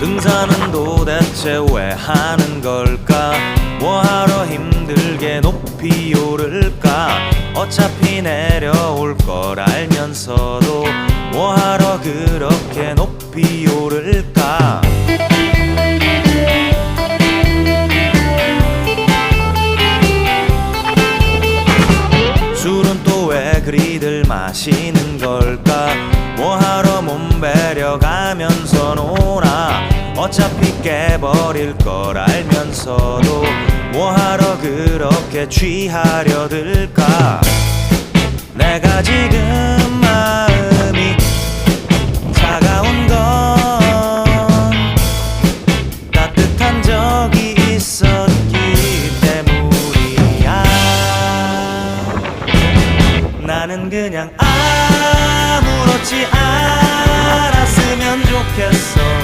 등산은 도대체 왜 하는 걸까? 뭐하러 힘들게 높이 오를까? 어차피 내려올 걸 알면서도 뭐하러 그렇게 높이 오를까? 술은 또 왜 그리들 마시는 걸까 섞어가면서 놀아 어차피 깨버릴 걸 알면서도 뭐하러 그렇게 취하려 들까? 내가 지금 마음이 차가운 건 따뜻한 적이 있었기 때문이야. 나는 그냥 아무렇지 않아 like so.